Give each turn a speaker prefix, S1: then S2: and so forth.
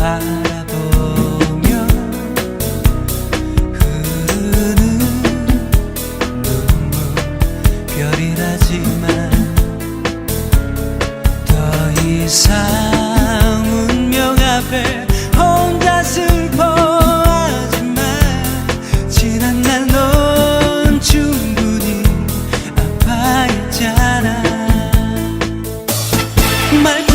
S1: 바라보며 흐르는 눈물 별이라지만 더 이상 운명 앞에 혼자 슬퍼하지만 지난 날 넌 충분히 아파했잖아. 말